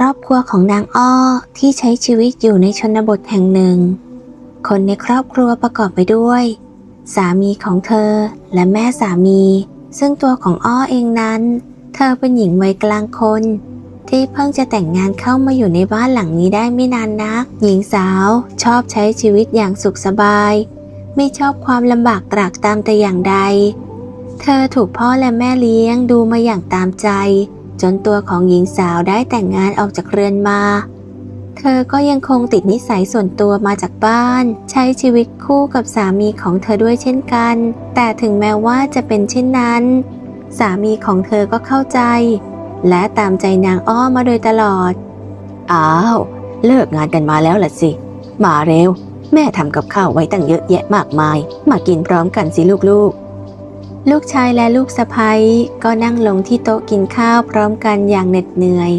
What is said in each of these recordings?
ครอบครัวของนางอ้อที่ใช้ชีวิตอยู่ในชนบทแห่งหนึ่ง คนในครอบครัวประกอบไปด้วย สามีของเธอและแม่สามี ซึ่งตัวของอ้อเองนั้น เธอเป็นหญิงวัยกลางคน ที่เพิ่งจะแต่งงานเข้ามาอยู่ในบ้านหลังนี้ได้ไม่นานนัก หญิงสาวชอบใช้ชีวิตอย่างสุขสบาย ไม่ชอบความลำบากตรากตามแต่อย่างใด เธอถูกพ่อและแม่เลี้ยงดูมาอย่างตามใจ จนตัวของหญิงสาวได้แต่งงานออกจากเรือนมา เธอก็ยังคงติดนิสัยส่วนตัวมาจากบ้าน ใช้ชีวิตคู่กับสามีของเธอด้วยเช่นกัน แต่ถึงแม้ว่าจะเป็นเช่นนั้น สามีของเธอก็เข้าใจ และตามใจนางอ้อมาโดยตลอด อ้าว เลิกงานกันมาแล้วล่ะสิ มาเร็ว แม่ทำกับข้าวไว้ตั้งเยอะแยะมากมาย มากินพร้อมกันสิลูกๆ ลูกชายและลูกสะใภ้ก็นั่งลงที่โต๊ะกินข้าวพร้อมกันอย่างเหน็ดเหนื่อย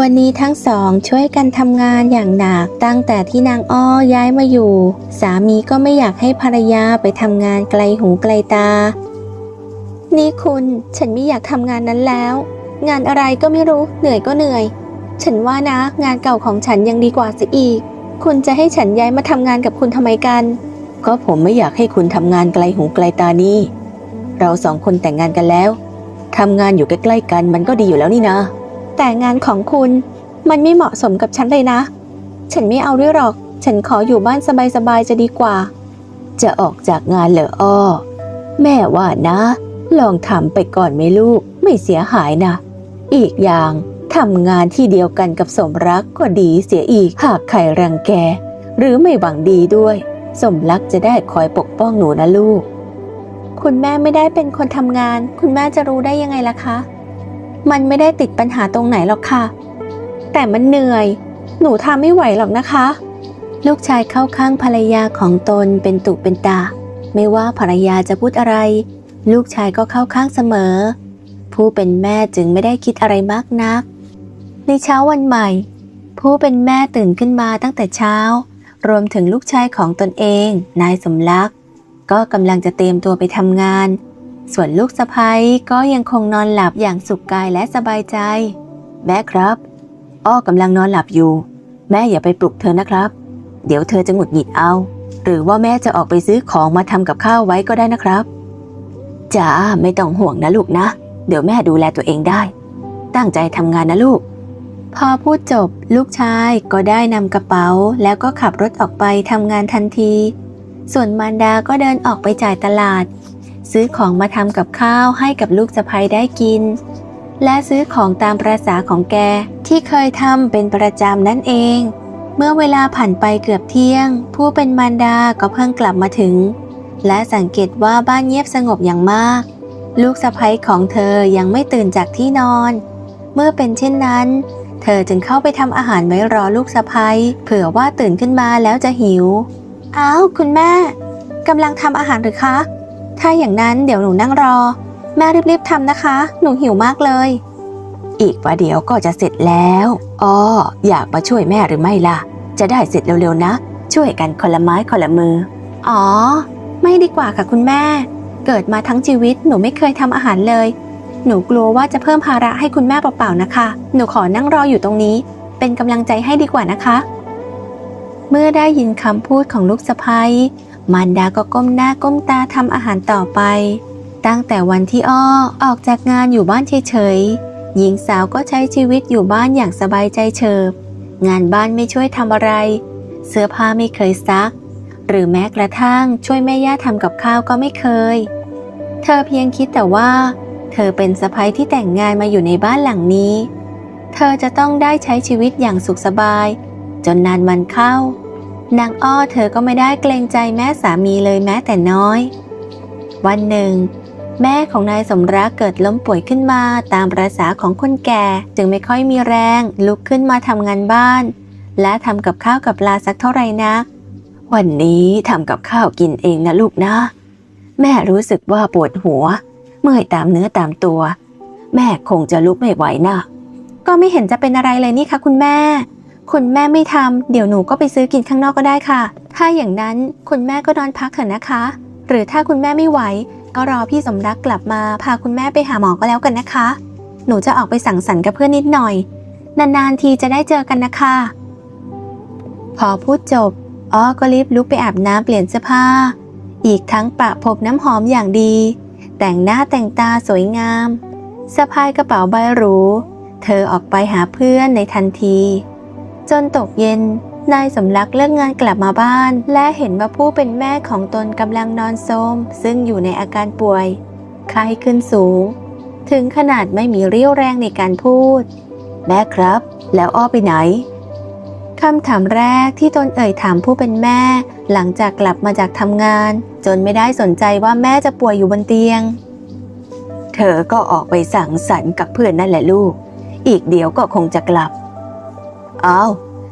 วันนี้ทั้งสองช่วยกันทำงานอย่างหนักตั้งแต่ที่นางอ้อย้ายมาอยู่ สามีก็ไม่อยากให้ภรรยาไปทำงานไกลหูไกลตา นี่คุณฉันไม่อยากทำงานนั้นแล้ว งานอะไรก็ไม่รู้เหนื่อยก็เหนื่อย ฉันว่านะงานเก่าของฉันยังดีกว่าเสียอีก คุณจะให้ฉันย้ายมาทำงานกับคุณทำไมกัน ก็ผมไม่อยากให้คุณทำงานไกลหูไกลตานี่ เราสองคนแต่งงานกันแล้วทำงานอยู่ใกล้ๆกันมันก็ดีอยู่แล้วนี่นะ แต่งานของคุณมันไม่เหมาะสมกับฉันเลยนะ ฉันไม่เอาด้วยหรอก ฉันขออยู่บ้านสบายๆจะดีกว่า จะออกจากงานเหรออ้อ แม่ว่านะ ลองทำไปก่อนไหมลูก ไม่เสียหายนะ อีกอย่างทำงานที่เดียวกันกับสมรักก็ดีเสียอีก หากใครรังแก หรือไม่หวังดีด้วย สมรักจะได้คอยปกป้องหนูนะลูก คุณแม่ไม่ได้เป็นคนทำงาน คุณแม่จะรู้ได้ยังไงล่ะคะ มันไม่ได้ติดปัญหาตรงไหนหรอกค่ะ แต่มันเหนื่อย หนูทำไม่ไหวหรอกนะคะ ลูกชายเข้าข้างภรรยาของตนเป็นตุเป็นตา ไม่ว่าภรรยาจะพูดอะไร ลูกชายก็เข้าข้างเสมอ ผู้เป็นแม่จึงไม่ได้คิดอะไรมากนัก ในเช้าวันใหม่ ผู้เป็นแม่ตื่นขึ้นมาตั้งแต่เช้า รวมถึงลูกชายของตนเอง นายสมรัก ก็กำลังจะเตรียมตัวไปทำงาน ส่วนลูกสะใภ้ก็ยังคงนอนหลับอย่างสุขกายและสบายใจ แม่ครับ อ้อกำลังนอนหลับอยู่ แม่อย่าไปปลุกเธอนะครับ เดี๋ยวเธอจะหงุดหงิดเอา หรือว่าแม่จะออกไปซื้อของมาทำกับข้าวไว้ก็ได้นะครับจ้าไม่ต้องห่วงนะลูกนะ เดี๋ยวแม่ดูแลตัวเองได้ ตั้งใจทำงานนะลูกพอพูดจบลูกชายก็ได้นำกระเป๋า แล้วก็ขับรถออกไปทำงานทันที ส่วนมารดาก็เดินออกไปจ่ายตลาด ซื้อของมาทำกับข้าวให้กับลูกสะใภ้ได้กิน และซื้อของตามประษาของแกที่เคยทำเป็นประจำนั่นเอง เมื่อเวลาผ่านไปเกือบเที่ยง ผู้เป็นมารดาก็เพิ่งกลับมาถึง และสังเกตว่าบ้านเงียบสงบอย่างมาก ลูกสะใภ้ของเธอยังไม่ตื่นจากที่นอน เมื่อเป็นเช่นนั้น เธอจึงเข้าไปทำอาหารไว้รอลูกสะใภ้เผื่อว่าตื่นขึ้นมาแล้วจะหิว อ้าวคุณแม่กำลังทำอาหารหรือคะ ถ้าอย่างนั้นเดี๋ยวหนูนั่งรอ แม่รีบๆทำนะคะ หนูหิวมากเลย อีกประเดี๋ยวก็จะเสร็จแล้วอ้ออยากมาช่วยแม่หรือไม่ล่ะ จะได้เสร็จเร็วๆนะ ช่วยกันคนละไม้คนละมือ อ๋อ ไม่ดีกว่าค่ะคุณแม่ เกิดมาทั้งชีวิตหนูไม่เคยทำอาหารเลย หนูกลัวว่าจะเพิ่มภาระให้คุณแม่เปล่าๆนะคะ หนูขอนั่งรออยู่ตรงนี้ เป็นกำลังใจให้ดีกว่านะคะ เมื่อได้ยินคำพูดของลูกสะพ้ยมารดาก็ก้มหน้าก้มตาทำอาหารต่อไป ตั้งแต่วันที่อ้อออกจากงานอยู่บ้านเฉยๆ หญิงสาวก็ใช้ชีวิตอยู่บ้านอย่างสบายใจเฉิบ งานบ้านไม่ช่วยทำอะไร เสื้อผ้าไม่เคยซัก หรือแม้กระทั่งช่วยแม่ย่าทำกับข้าวก็ไม่เคย เธอเพียงคิดแต่ว่า เธอเป็นสะพ้ยที่แต่งงานมาอยู่ในบ้านหลังนี้ เธอจะต้องได้ใช้ชีวิตอย่างสุขสบาย จนนานวันเข้า นางอ้อเธอก็ไม่ได้เกรงใจแม่สามีเลยแม้แต่น้อย วันหนึ่ง แม่ของนายสมรักเกิดล้มป่วยขึ้นมาตามประษาของคนแก่ จึงไม่ค่อยมีแรงลุกขึ้นมาทำงานบ้าน และทำกับข้าวกับปลาสักเท่าไหร่นัก วันนี้ทำกับข้าวกินเองนะลูกนะ แม่รู้สึกว่าปวดหัว เมื่อยตามเนื้อตามตัว แม่คงจะลุกไม่ไหวนะก็ไม่เห็นจะเป็นอะไรเลยนี่คะคุณแม่ คุณแม่ไม่ทำเดี๋ยวหนูก็ไปซื้อกินข้างนอกก็ได้ค่ะ ถ้าอย่างนั้นคุณแม่ก็นอนพักเถอะนะคะ หรือถ้าคุณแม่ไม่ไหว ก็รอพี่สมรักกลับมาพาคุณแม่ไปหาหมอก็แล้วกันนะคะ หนูจะออกไปสั่งสรรค์กับเพื่อนนิดหน่อย นานๆทีจะได้เจอกันนะคะ พอพูดจบอ้อก็รีบลุกไปอาบน้ำเปลี่ยนเสื้อผ้า อีกทั้งปะพรมน้ำหอมอย่างดี แต่งหน้าแต่งตาสวยงามสะพายกระเป๋าใบหรู เธอออกไปหาเพื่อนในทันที จนตกเย็น นายสมรักเลิกงานกลับมาบ้าน และเห็นว่าผู้เป็นแม่ของตนกำลังนอนโทมซึ่งอยู่ในอาการป่วยไข้ขึ้นสูง ถึงขนาดไม่มีเรี่ยวแรงในการพูด แม่ครับ แล้วอ้อไปไหนคำถามแรกที่ตนเอ่ยถามผู้เป็นแม่ หลังจากกลับมาจากทำงาน จนไม่ได้สนใจว่าแม่จะป่วยอยู่บนเตียง เธอก็ออกไปสังสรรค์กับเพื่อนนั่นแหละลูก อีกเดียวก็คงจะกลับ อ้าว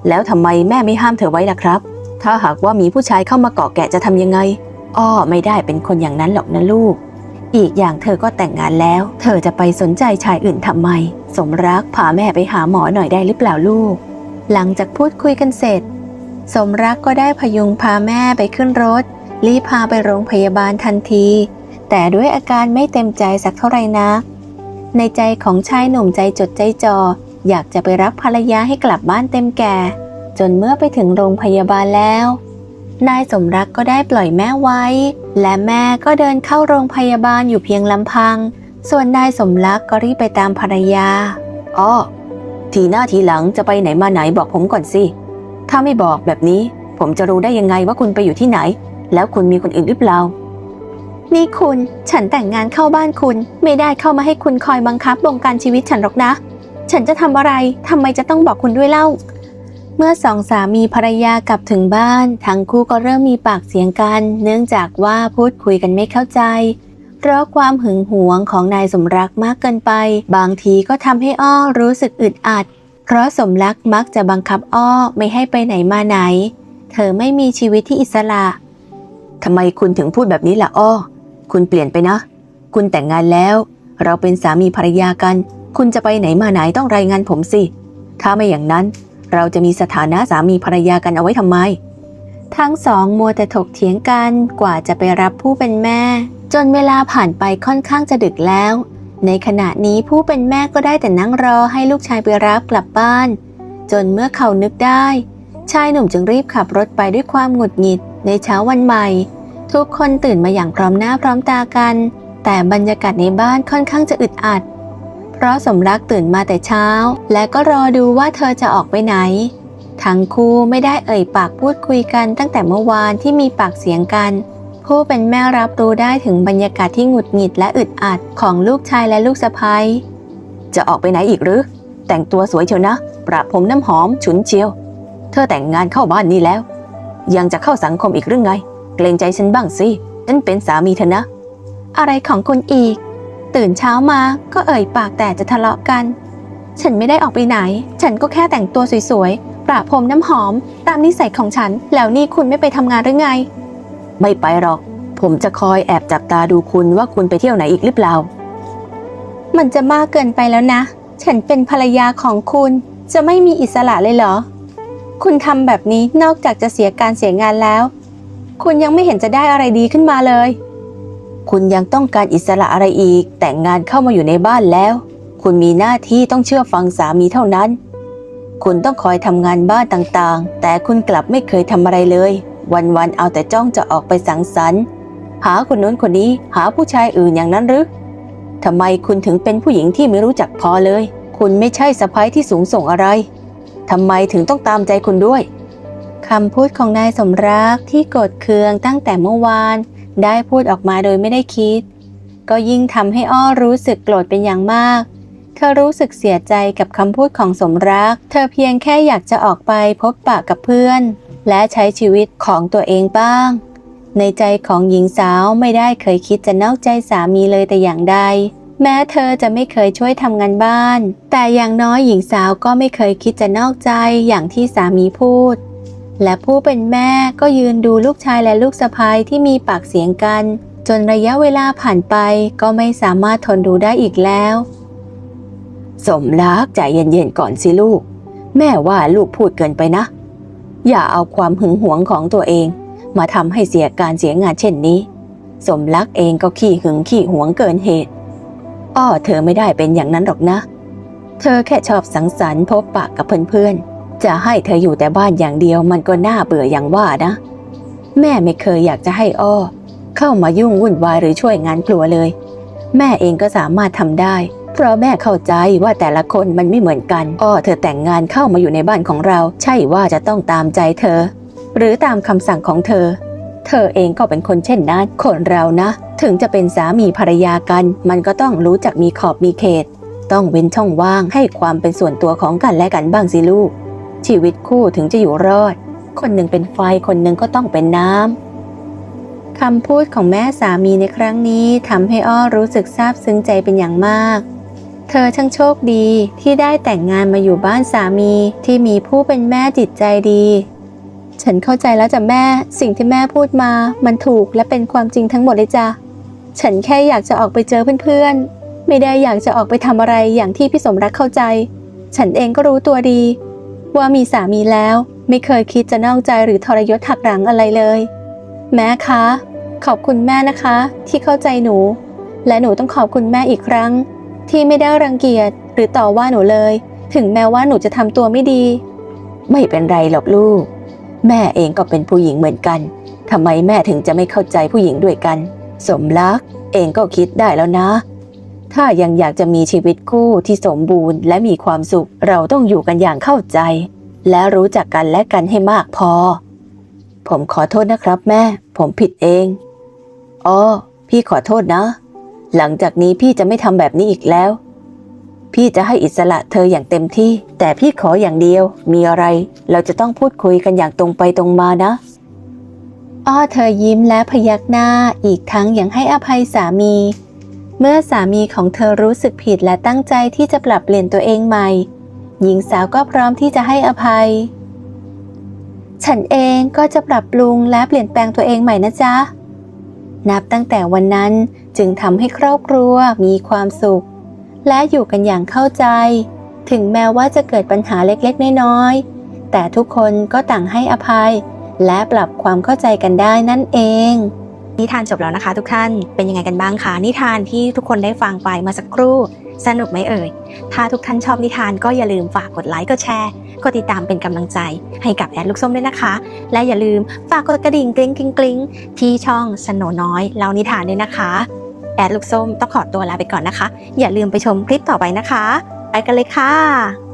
แล้วทำไมแม่ไม่ห้ามเธอไว้ล่ะครับ ถ้าหากว่ามีผู้ชายเข้ามาเกาะแกะจะทำยังไง อ้อไม่ได้เป็นคนอย่างนั้นหรอกนะลูก อีกอย่างเธอก็แต่งงานแล้ว เธอจะไปสนใจชายอื่นทำไม สมรักพาแม่ไปหาหมอหน่อยได้หรือเปล่าลูก หลังจากพูดคุยกันเสร็จ สมรักก็ได้พยุงพาแม่ไปขึ้นรถ รีบพาไปโรงพยาบาลทันที แต่ด้วยอาการไม่เต็มใจสักเท่าไหร่นักในใจของชายหนุ่มใจจดใจจ่อ อยากจะไปรับภรรยาให้กลับบ้านเต็มแก่ จนเมื่อไปถึงโรงพยาบาลแล้ว นายสมรักก็ได้ปล่อยแม่ไว้ และแม่ก็เดินเข้าโรงพยาบาลอยู่เพียงลำพัง ส่วนนายสมรักก็รีบไปตามภรรยาอ้อทีหน้าทีหลังจะไปไหนมาไหนบอกผมก่อนสิถ้าไม่บอกแบบนี้ ผมจะรู้ได้ยังไงว่าคุณไปอยู่ที่ไหน แล้วคุณมีคนอื่นหรือเปล่านี่คุณ ฉันแต่งงานเข้าบ้านคุณ ไม่ได้เข้ามาให้คุณคอยบังคับบงการชีวิตฉันหรอกนะ ฉันจะทำอะไรทำไมจะต้องบอกคุณด้วยเล่า เมื่อสองสามีภรรยากลับถึงบ้าน ทั้งคู่ก็เริ่มมีปากเสียงกัน เนื่องจากว่าพูดคุยกันไม่เข้าใจ เพราะความหึงหวงของนายสมรักมากเกินไป บางทีก็ทำให้อ้อรู้สึกอึดอัด เพราะสมรักมักจะบังคับอ้อไม่ให้ไปไหนมาไหน เธอไม่มีชีวิตที่อิสระทำไมคุณถึงพูดแบบนี้ล่ะอ้อ คุณเปลี่ยนไปนะ คุณแต่งงานแล้ว เราเป็นสามีภรรยากัน คุณจะไปไหนมาไหนต้องรายงานผมสิ ถ้าไม่อย่างนั้น เราจะมีสถานะสามีภรรยากันเอาไว้ทำไม ทั้งสองมัวแต่ถกเถียงกันกว่าจะไปรับผู้เป็นแม่ จนเวลาผ่านไปค่อนข้างจะดึกแล้ว ในขณะนี้ผู้เป็นแม่ก็ได้แต่นั่งรอให้ลูกชายไปรับกลับบ้าน จนเมื่อเขานึกได้ ชายหนุ่มจึงรีบขับรถไปด้วยความหงุดหงิด ในเช้าวันใหม่ ทุกคนตื่นมาอย่างพร้อมหน้าพร้อมตากัน แต่บรรยากาศในบ้านค่อนข้างจะอึดอัด เพราะสมรักตื่นมาแต่เช้า และก็รอดูว่าเธอจะออกไปไหน ทั้งคู่ไม่ได้เอ่ยปากพูดคุยกันตั้งแต่เมื่อวานที่มีปากเสียงกัน ผู้เป็นแม่รับรู้ได้ถึงบรรยากาศที่หงุดหงิดและอึดอัดของลูกชายและลูกสะใภ้จะออกไปไหนอีกหรือ แต่งตัวสวยเชียวนะ ประผมน้ำหอมฉุนเชียว เธอแต่งงานเข้าบ้านนี้แล้ว ยังจะเข้าสังคมอีกหรือไง เกรงใจฉันบ้างสิฉันเป็นสามีเธอนะ อะไรของคุณอีก ตื่นเช้ามาก็เอ่ยปากแต่จะทะเลาะกัน ฉันไม่ได้ออกไปไหน ฉันก็แค่แต่งตัวสวยๆ ประพรมน้ำหอม ตามนิสัยของฉัน แล้วนี่คุณไม่ไปทำงานหรือไง ไม่ไปหรอก ผมจะคอยแอบจับตาดูคุณว่าคุณไปเที่ยวไหนอีกหรือเปล่า มันจะมากเกินไปแล้วนะ ฉันเป็นภรรยาของคุณ จะไม่มีอิสระเลยเหรอ คุณทำแบบนี้นอกจากจะเสียการเสียงานแล้ว คุณยังไม่เห็นจะได้อะไรดีขึ้นมาเลย คุณยังต้องการอิสระอะไรอีก แต่งงานเข้ามาอยู่ในบ้านแล้ว คุณมีหน้าที่ต้องเชื่อฟังสามีเท่านั้น คุณต้องคอยทำงานบ้านต่างๆ แต่คุณกลับไม่เคยทำอะไรเลย วันๆเอาแต่จ้องจะออกไปสังสรรค์ หาคนนู้นคนนี้หาผู้ชายอื่นอย่างนั้นหรือทำไมคุณถึงเป็นผู้หญิงที่ไม่รู้จักพอเลย คุณไม่ใช่สะพ้ยที่สูงส่งอะไรทำไมถึงต้องตามใจคุณด้วยคำพูดของนายสมรักที่โกรธเคืองตั้งแต่เมื่อวาน ได้พูดออกมาโดยไม่ได้คิด ก็ยิ่งทำให้อ้อรู้สึกโกรธเป็นอย่างมาก เธอรู้สึกเสียใจกับคำพูดของสมรัก เธอเพียงแค่อยากจะออกไปพบปะกับเพื่อน และใช้ชีวิตของตัวเองบ้าง ในใจของหญิงสาวไม่ได้เคยคิดจะนอกใจสามีเลยแต่อย่างใด แม้เธอจะไม่เคยช่วยทำงานบ้าน แต่อย่างน้อยหญิงสาวก็ไม่เคยคิดจะนอกใจอย่างที่สามีพูด และผู้เป็นแม่ก็ยืนดูลูกชายและลูกสะพ้ายที่มีปากเสียงกัน จนระยะเวลาผ่านไปก็ไม่สามารถทนดูได้อีกแล้ว สมรักใจเย็นๆก่อนสิลูก แม่ว่าลูกพูดเกินไปนะ อย่าเอาความหึงหวงของตัวเอง มาทำให้เสียการเสียงานเช่นนี้ สมรักเองก็ขี้หึงขี้หวงเกินเหตุ อ้อเธอไม่ได้เป็นอย่างนั้นหรอกนะ เธอแค่ชอบสังสรรค์พบปะกับเพื่อนๆ จะให้เธออยู่แต่บ้านอย่างเดียวมันก็น่าเบื่ออย่างว่านะ แม่ไม่เคยอยากจะให้อ้อ เข้ามายุ่งวุ่นวายหรือช่วยงานครัวเลย แม่เองก็สามารถทำได้ เพราะแม่เข้าใจว่าแต่ละคนมันไม่เหมือนกัน อ้อเธอแต่งงานเข้ามาอยู่ในบ้านของเรา ใช่ว่าจะต้องตามใจเธอ หรือตามคำสั่งของเธอ เธอเองก็เป็นคนเช่นนั้นคนเรานะ ถึงจะเป็นสามีภรรยากัน มันก็ต้องรู้จักมีขอบมีเขต ต้องเว้นช่องว่างให้ความเป็นส่วนตัวของกันและกันบ้างสิลูก ชีวิตคู่ถึงจะอยู่รอด คนหนึ่งเป็นไฟคนหนึ่งก็ต้องเป็นน้ำคำพูดของแม่สามีในครั้งนี้ทำให้อ้อรู้สึกซาบซึ้งใจเป็นอย่างมาก เธอช่างโชคดีที่ได้แต่งงานมาอยู่บ้านสามีที่มีผู้เป็นแม่จิตใจดี ฉันเข้าใจแล้วจ้ะแม่สิ่งที่แม่พูดมา มันถูกและเป็นความจริงทั้งหมดเลยจ้ะฉันแค่อยากจะออกไปเจอเพื่อนๆ ไม่ได้อยากจะออกไปทำอะไรอย่างที่พี่สมรักเข้าใจ ฉันเองก็รู้ตัวดี ว่ามีสามีแล้วไม่เคยคิดจะนอกใจหรือทรยศหักหลังอะไรเลย แม่คะ ขอบคุณแม่นะคะ ที่เข้าใจหนู และหนูต้องขอบคุณแม่อีกครั้ง ที่ไม่ได้รังเกียจหรือต่อว่าหนูเลย ถึงแม้ว่าหนูจะทำตัวไม่ดี ไม่เป็นไรหรอกลูก แม่เองก็เป็นผู้หญิงเหมือนกันทำไมแม่ถึงจะไม่เข้าใจผู้หญิงด้วยกัน สมรัก เองก็คิดได้แล้วนะ ถ้ายังอยากจะมีชีวิตคู่ที่สมบูรณ์ และมีความสุข เราต้องอยู่กันอย่างเข้าใจ และรู้จักกันและกันให้มากพอ ผมขอโทษนะครับแม่ ผมผิดเอง อ๋อ พี่ขอโทษนะ หลังจากนี้พี่จะไม่ทำแบบนี้อีกแล้ว พี่จะให้อิสระเธออย่างเต็มที่ แต่พี่ขออย่างเดียว มีอะไร เราจะต้องพูดคุยกันอย่างตรงไปตรงมานะอ้อเธอยิ้มและพยักหน้าอีกทั้งยังให้อภัยสามี เมื่อสามีของเธอรู้สึกผิดและตั้งใจที่จะปรับเปลี่ยนตัวเองใหม่ หญิงสาวก็พร้อมที่จะให้อภัย ฉันเองก็จะปรับปรุงและเปลี่ยนแปลงตัวเองใหม่นะจ๊ะ นับตั้งแต่วันนั้นจึงทำให้ครอบครัวมีความสุข และอยู่กันอย่างเข้าใจ ถึงแม้ว่าจะเกิดปัญหาเล็กๆ น้อยๆ แต่ทุกคนก็ต่างให้อภัย และปรับความเข้าใจกันได้นั่นเอง นิทานจบแล้วนะคะทุกท่านเป็นยังไงกันบ้างคะนิทานที่ทุกคนได้ฟังไปเมื่อสักครู่ สนุกไหมเอ่ย ถ้าทุกท่านชอบนิทานก็อย่าลืมฝากกดไลค์กดแชร์กดติดตามเป็นกำลังใจให้กับแอดลูกส้มด้วยนะคะ และอย่าลืมฝากกดกระดิ่งกริ๊งกริ๊งกริ๊งที่ช่องสโนน้อยเล่านิทานด้วยนะคะ แอดลูกส้มต้องขอตัวลาไปก่อนนะคะ อย่าลืมไปชมคลิปต่อไปนะคะ ไปกันเลยค่ะ